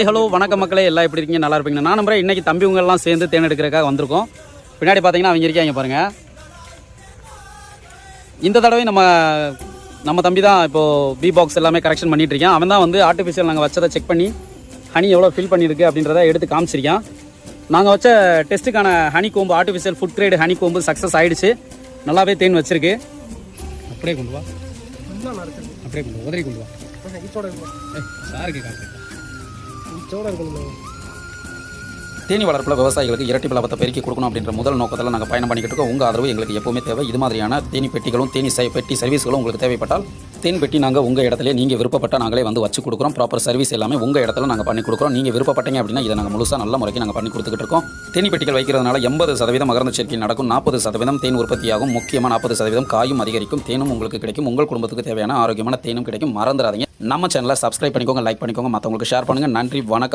Hello வணக்கம் மக்களே. எல்லாம் எப்படி இருக்கீங்க? நல்லா இருப்பீங்க நான் நம்புறேன் இன்னைக்கு தம்பிங்க எல்லாம் சேர்ந்து தேன் எடுக்கிறதுக்காக வந்திருக்கோம். பின்னாடி பார்த்தீங்கன்னா அவங்க இருக்காங்க பாருங்க. இந்த தடவை நம்ம நம்ம தம்பி தான் இப்போ பி பாக்ஸ் எல்லாமே கரெக்ஷன் பண்ணிட்டு இருக்கான். அவன் தான் வந்து ஆர்டிஃபிஷியல் நாங்கள் வச்சதை செக் பண்ணி ஹனி எவ்வளோ ஃபில் பண்ணியிருக்கு அப்படின்றத எடுத்து காமிச்சிருக்கான். நாங்கள் வச்ச டெஸ்ட்டுக்கான honey comb artificial food grade honey comb success ஆயிடுச்சு. நல்லாவே தேன் வச்சிருக்கு. அப்படியே கொண்டு வா. அப்படியே கொண்டு வா. உதறி கொண்டு வா. சாருக்கு காட்டுறேன் 이쪽으로 안겠네. தேனி வளர்ப்பில் விவசாயிகளுக்கு இரட்டிப்பு லாபத்தை பெருக்கி கொடுக்கணும் அப்படின்ற முதல் நோக்கத்தில் நாங்கள் பயணம் பண்ணிக்கிட்டு இருக்கோம். உங்கள் ஆதரவு எங்களுக்கு எப்பவுமே தேவை. இது மாதிரியான தேனி பெட்டிகளும் தேனி பெட்டி சர்வீஸ்களும் உங்களுக்கு தேவைப்பட்டால் தேன் பெட்டி நாங்கள் உங்கள் இடத்துல நீங்கள் விருப்பப்பட்ட நாங்களே வந்து வச்சு கொடுக்குறோம். ப்ராப்பர் சர்வீஸ் எல்லாமே உங்கள் இடத்துல நாங்கள் பண்ணி கொடுக்குறோம். நீங்கள் விருப்பப்பட்டீங்க அப்படின்னா இதை நாங்கள் முழுசாக நல்ல முறைக்கு நாங்கள் பண்ணி கொடுத்துக்கிட்டு இருக்கோம். தேனி பெட்டிகள் வைக்கிறதுனால எண்பது சதவீதம் மகரந்த சேர்க்கை நடக்கும். நாற்பது சதவீதம் தேன் உற்பத்தியாகும். முக்கியமாக நாற்பது சதவீதம் காயும் அதிகரிக்கும். தேனும் உங்களுக்கு கிடைக்கும். உங்கள் குடும்பத்துக்கு தேவையான ஆரோக்கியமான தேனும் கிடைக்கும். மறந்துடாதீங்க. நம்ம சேனலை சப்ஸ்கிரைப் பண்ணிக்கோங்க லைக் பண்ணிக்கோங்க. மற்றவங்களுக்கு ஷேர் பண்ணுங்கள் நன்றி வணக்கம்.